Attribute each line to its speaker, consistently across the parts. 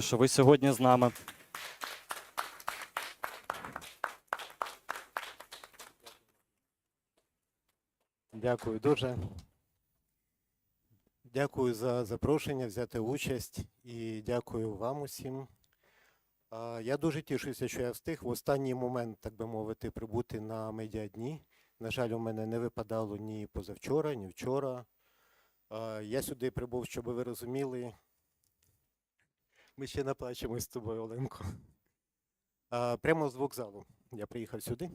Speaker 1: що ви сьогодні з нами.
Speaker 2: Дякую дуже. Дякую за запрошення взяти участь і дякую вам усім. Я дуже тішуся, що я встиг в останній момент, так би мовити, прибути на медіадні. На жаль, у мене не випадало ні позавчора, ні вчора. Я сюди прибув, щоб ви розуміли. Ми ще наплачемось з тобою, Оленко. Прямо з вокзалу. Я приїхав сюди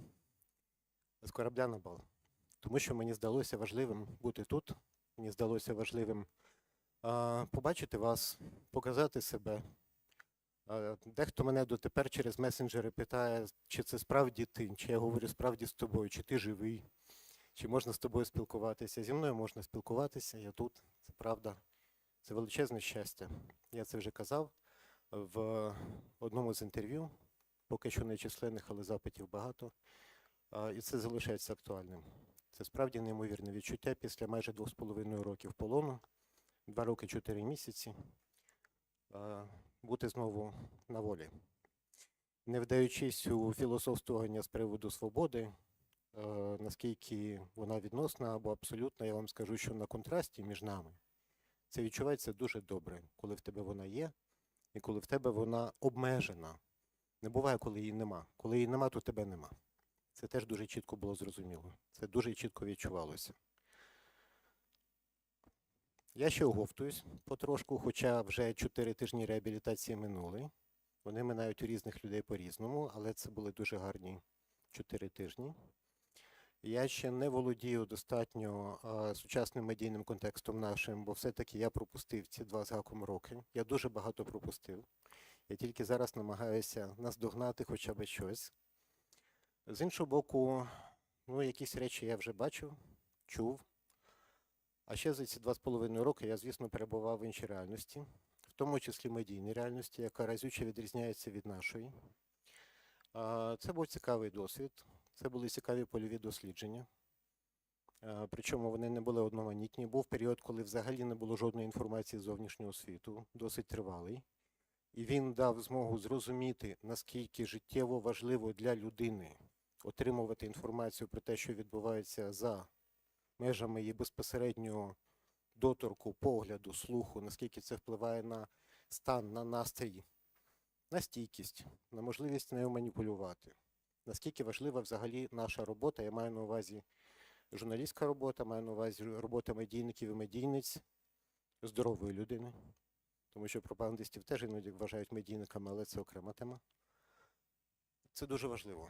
Speaker 2: з корабля на бал тому що мені здалося важливим бути тут. Мені здалося важливим побачити вас, показати себе. Дехто мене дотепер через месенджери питає, чи це справді ти, чи я говорю справді з тобою, чи ти живий, чи можна з тобою спілкуватися. Зі мною можна спілкуватися, я тут, це правда. Це величезне щастя. Я це вже казав в одному з інтерв'ю, поки що не численних, але запитів багато. І це залишається актуальним. Це справді неймовірне відчуття після майже двох з половиною років полону, два роки чотири місяці, бути знову на волі. Не вдаючись у філософствування з приводу свободи, наскільки вона відносна або абсолютна, я вам скажу, що на контрасті між нами це відчувається дуже добре, коли в тебе вона є, і коли в тебе вона обмежена. Не буває, коли її нема. Коли її нема, то тебе нема. Це теж дуже чітко було зрозуміло. Це дуже чітко відчувалося. Я ще оговтуюсь потрошку, хоча вже 4 тижні реабілітації минули. Вони минають у різних людей по-різному, але це були дуже гарні 4 тижні. Я ще не володію достатньо сучасним медійним контекстом нашим, бо все-таки я пропустив ці два з гаком роки. Я дуже багато пропустив. Я тільки зараз намагаюся наздогнати хоча б щось. З іншого боку, ну, якісь речі я вже бачив, чув. А ще за ці два з половиною роки я, звісно, перебував в іншій реальності, в тому числі медійній реальності, яка разюче відрізняється від нашої. Це був цікавий досвід, це були цікаві польові дослідження. Причому вони не були одноманітні. Був період, коли взагалі не було жодної інформації з зовнішнього світу, досить тривалий. І він дав змогу зрозуміти, наскільки життєво важливо для людини отримувати інформацію про те, що відбувається за межами її безпосереднього доторку, погляду, слуху, наскільки це впливає на стан, на настрій, на стійкість, на можливість нею маніпулювати. Наскільки важлива взагалі наша робота, я маю на увазі журналістська робота, маю на увазі робота медійників і медійниць здорової людини. Тому що пропагандистів теж іноді вважають медійниками, але це окрема тема. Це дуже важливо.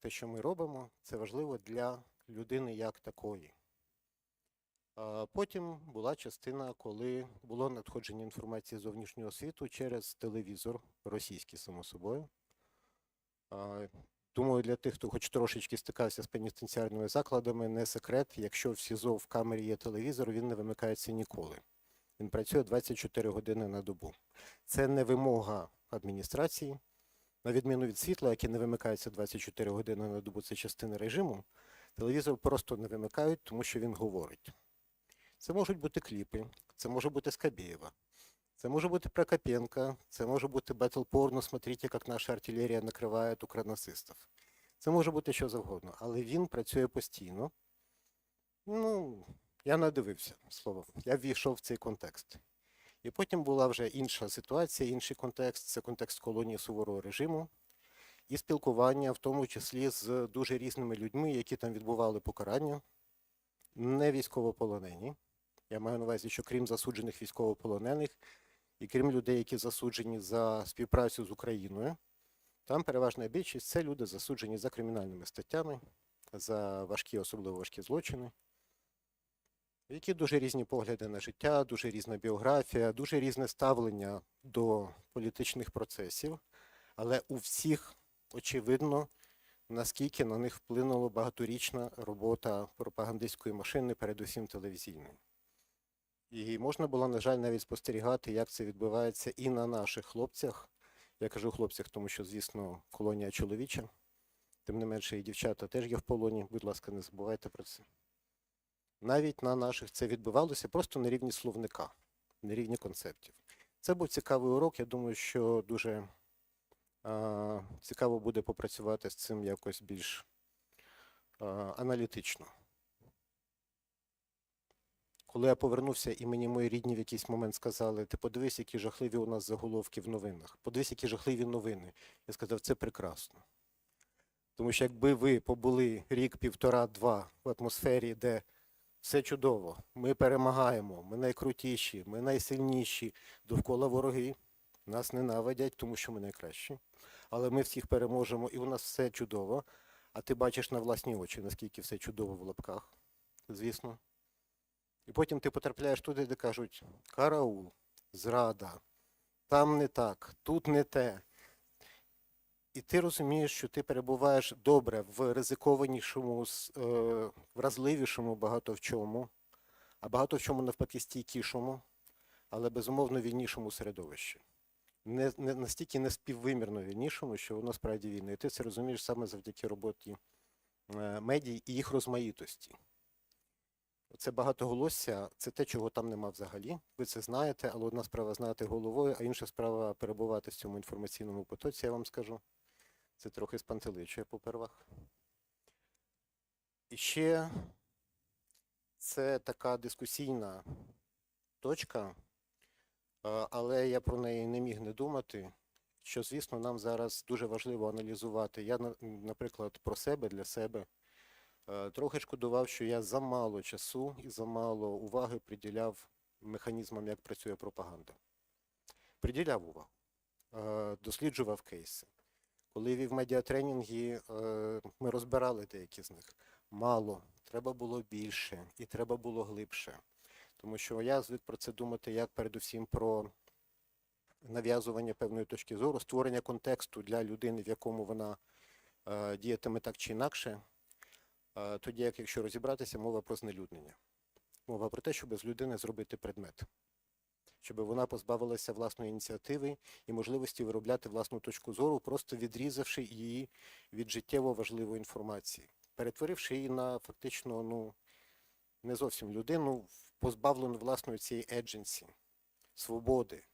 Speaker 2: Те, що ми робимо, це важливо для людини як такої. Потім була частина, коли було надходження інформації зовнішнього світу через телевізор, російський, само собою. Думаю, для тих, хто хоч трошечки стикався з пенітенціарними закладами, не секрет, якщо в СІЗО в камері є телевізор, він не вимикається ніколи. Він працює 24 години на добу. Це не вимога адміністрації. На відміну від світла, яке не вимикається 24 години на добу, це частина режиму. Телевізор просто не вимикають, тому що він говорить. Це можуть бути кліпи, це може бути Скабєєва, це може бути Прокопенка, це може бути Battle Porno, смотрите, як наша артилерія накриває укранацистів. Це може бути що завгодно, але він працює постійно. Ну, я надивився слово. Я ввійшов в цей контекст. І потім була вже інша ситуація, інший контекст це контекст колонії суворого режиму і спілкування, в тому числі з дуже різними людьми, які там відбували покарання, не військовополонені. Я маю на увазі, що крім засуджених військовополонених, і крім людей, які засуджені за співпрацю з Україною, там переважна більшість це люди засуджені за кримінальними статтями, за важкі, особливо важкі злочини які дуже різні погляди на життя, дуже різна біографія, дуже різне ставлення до політичних процесів, але у всіх очевидно, наскільки на них вплинула багаторічна робота пропагандистської машини, передусім телевізійної. І можна було, на жаль, навіть спостерігати, як це відбувається і на наших хлопцях. Я кажу хлопцях, тому що, звісно, колонія чоловіча. Тим не менше, і дівчата теж є в полоні. Будь ласка, не забувайте про це навіть на наших це відбувалося просто на рівні словника, на рівні концептів. Це був цікавий урок. Я думаю, що дуже а, цікаво буде попрацювати з цим якось більш а, аналітично. Коли я повернувся, і мені мої рідні в якийсь момент сказали: ти подивись, які жахливі у нас заголовки в новинах. Подивись, які жахливі новини. Я сказав, це прекрасно. Тому що якби ви побули рік, півтора, два в атмосфері, де все чудово, ми перемагаємо, ми найкрутіші, ми найсильніші, довкола вороги, нас ненавидять, тому що ми найкращі. Але ми всіх переможемо, і у нас все чудово. А ти бачиш на власні очі, наскільки все чудово в лапках, звісно. І потім ти потрапляєш туди, де кажуть: караул, зрада, там не так, тут не те. І ти розумієш, що ти перебуваєш добре в ризикованішому, е, вразливішому багато в чому, а багато в чому навпаки стійкішому, але безумовно вільнішому середовищі. Не, не настільки неспіввимірно вільнішому, що воно справді вільне. І ти це розумієш саме завдяки роботі е, медій і їх розмаїтості. Це багатоголосся, це те, чого там нема взагалі. Ви це знаєте, але одна справа знати головою, а інша справа перебувати в цьому інформаційному потоці, я вам скажу. Це трохи спантеличує попервах. І ще це така дискусійна точка, е, але я про неї не міг не думати. Що, звісно, нам зараз дуже важливо аналізувати. Я, наприклад, про себе для себе трохи шкодував, що я замало часу і замало уваги приділяв механізмам, як працює пропаганда. Приділяв увагу, е, досліджував кейси. Коли вів медіатренінги, е, ми розбирали деякі з них. Мало, треба було більше і треба було глибше. Тому що я звик про це думати як передусім про нав'язування певної точки зору, створення контексту для людини, в якому вона е, діятиме так чи інакше. Тоді, як якщо розібратися, мова про знелюднення. Мова про те, щоб з людини зробити предмет, щоб вона позбавилася власної ініціативи і можливості виробляти власну точку зору, просто відрізавши її від життєво важливої інформації, перетворивши її на фактично ну, не зовсім людину, позбавлену власної цієї едженсі, свободи.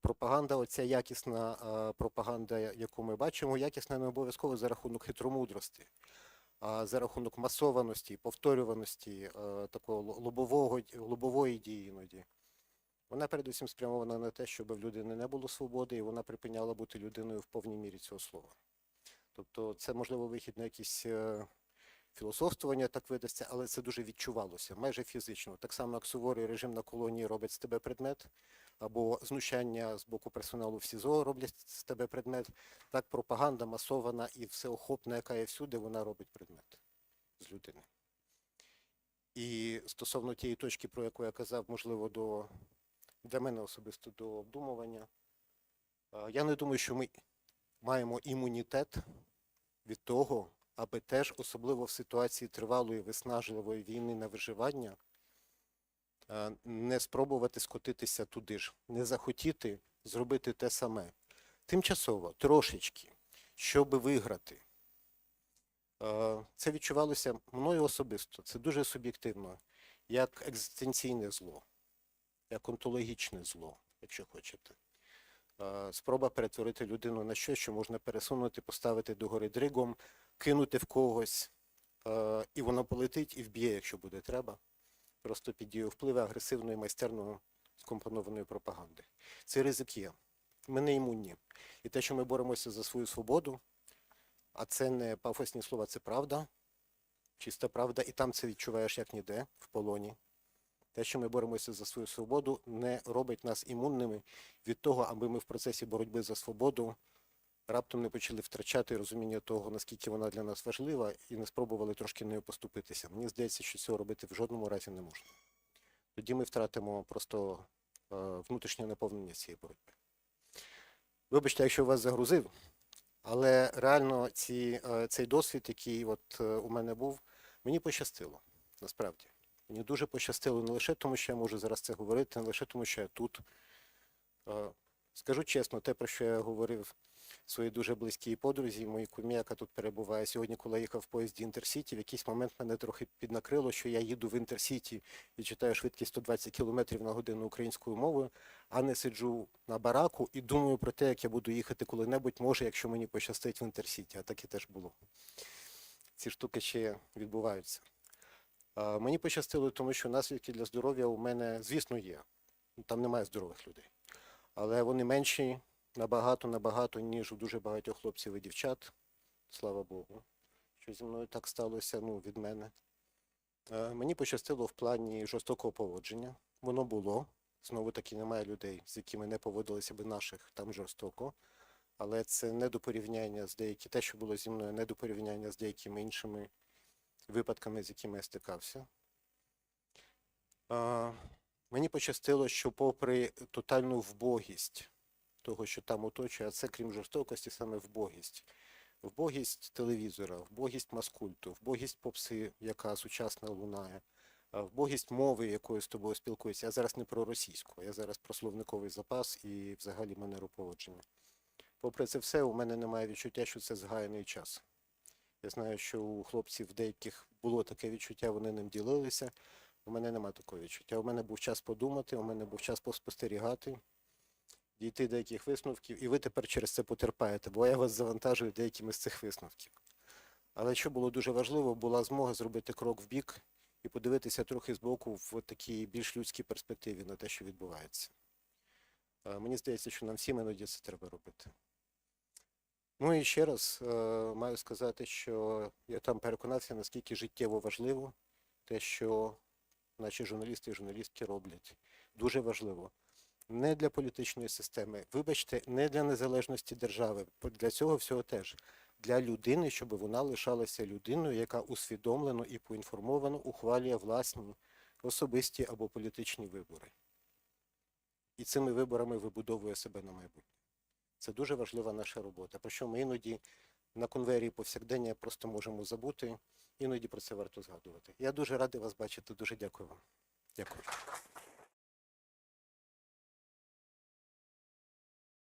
Speaker 2: Пропаганда, оця якісна пропаганда, яку ми бачимо, якісна не обов'язково за рахунок хитромудрості, за рахунок масованості, повторюваності, е, такого лобового, лобової дії іноді. Вона передусім спрямована на те, щоб в людини не було свободи, і вона припиняла бути людиною в повній мірі цього слова. Тобто це, можливо, вихід на якісь е, філософствування, так видасться, але це дуже відчувалося, майже фізично. Так само, як суворий режим на колонії робить з тебе предмет, або знущання з боку персоналу в СІЗО роблять з тебе предмет, так пропаганда масована і всеохопна, яка є всюди, вона робить предмет з людини. І стосовно тієї точки, про яку я казав, можливо, до, для мене особисто до обдумування, е, я не думаю, що ми маємо імунітет від того, аби теж, особливо в ситуації тривалої виснажливої війни на виживання, не спробувати скотитися туди ж, не захотіти зробити те саме. Тимчасово, трошечки, щоб виграти. Е, Це відчувалося мною особисто, це дуже суб'єктивно, як екзистенційне зло, як онтологічне зло, якщо хочете. Е, Спроба перетворити людину на щось, що можна пересунути, поставити догори дригом, кинути в когось, е, і воно полетить і вб'є, якщо буде треба. Просто під дією впливу агресивної, майстерно скомпонованої пропаганди. Цей ризик є. Ми не імунні. І те, що ми боремося за свою свободу, а це не пафосні слова, це правда, чиста правда, і там це відчуваєш як ніде, в полоні. Те, що ми боремося за свою свободу, не робить нас імунними від того, аби ми в процесі боротьби за свободу раптом не почали втрачати розуміння того, наскільки вона для нас важлива, і не спробували трошки нею поступитися. Мені здається, що цього робити в жодному разі не можна. Тоді ми втратимо просто е, внутрішнє наповнення цієї боротьби. Вибачте, якщо вас загрузив, але реально ці, е, цей досвід, який от е, у мене був, мені пощастило, насправді. Мені дуже пощастило не лише тому, що я можу зараз це говорити, не лише тому, що я тут. Скажу чесно, те, про що я говорив своїй дуже близькій подрузі, моїй кумі, яка тут перебуває сьогодні, коли їхав в поїзді Інтерсіті, в якийсь момент мене трохи піднакрило, що я їду в Інтерсіті і читаю швидкість 120 км на годину українською мовою, а не сиджу на бараку і думаю про те, як я буду їхати коли-небудь, може, якщо мені пощастить в Інтерсіті, а таке теж було. Ці штуки ще відбуваються. Мені пощастило, тому що наслідки для здоров'я у мене, звісно, є. Там немає здорових людей. Але вони менші набагато, набагато, ніж у дуже багатьох хлопців і дівчат. Слава Богу, що зі мною так сталося ну, від мене. Е, Мені пощастило в плані жорстокого поводження. Воно було. Знову таки немає людей, з якими не поводилися би наших там жорстоко. Але це не до порівняння з деякі, те, що було зі мною, не до порівняння з деякими іншими випадками, з якими я стикався. А, мені пощастило, що попри тотальну вбогість того, що там оточує, а це крім жорстокості, саме вбогість. Вбогість телевізора, вбогість маскульту, вбогість попси, яка сучасна лунає, вбогість мови, якою з тобою спілкуються. Я зараз не про російську, я зараз про словниковий запас і взагалі манеру поводження. Попри це все, у мене немає відчуття, що це згаяний час. Я знаю, що у хлопців деяких було таке відчуття, вони ним ділилися. У мене немає такого відчуття. У мене був час подумати, у мене був час поспостерігати, дійти до яких висновків, і ви тепер через це потерпаєте, бо я вас завантажую деякими з цих висновків. Але що було дуже важливо, була змога зробити крок в бік і подивитися трохи збоку в такій більш людській перспективі на те, що відбувається. Е, Мені здається, що нам всім іноді це треба робити. Ну і ще раз е, маю сказати, що я там переконався, наскільки життєво важливо те, що наші журналісти і журналістки роблять. Дуже важливо. Не для політичної системи, вибачте, не для незалежності держави. Для цього всього теж. Для людини, щоб вона лишалася людиною, яка усвідомлено і поінформовано ухвалює власні особисті або політичні вибори. І цими виборами вибудовує себе на майбутнє. Це дуже важлива наша робота, про що ми іноді на конвері повсякдення просто можемо забути, іноді про це варто згадувати. Я дуже радий вас бачити, дуже дякую вам. Дякую.